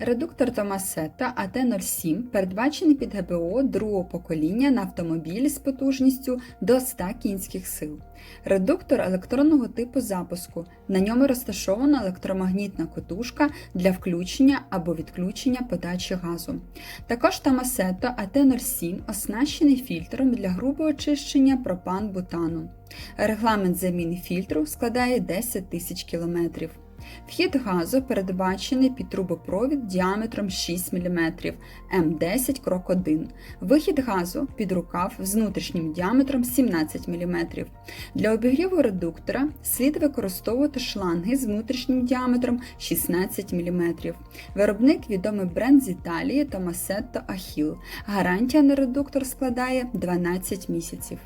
Редуктор Томасетта АТ-07 передбачений під ГБО другого покоління на автомобілі з потужністю до 100 кінських сил. Редуктор електронного типу запуску. На ньому розташована електромагнітна котушка для включення або відключення подачі газу. Також Томасетто АТ-07 оснащений фільтром для грубого очищення пропан-бутану. Регламент заміни фільтру складає 10 тисяч кілометрів. Вхід газу передбачений під трубопровід діаметром 6 мм М10 крок 1. Вихід газу під рукав з внутрішнім діаметром 17 мм. Для обігріву редуктора слід використовувати шланги з внутрішнім діаметром 16 мм. Виробник відомий бренд з Італії Tomasetto Achille. Гарантія на редуктор складає 12 місяців.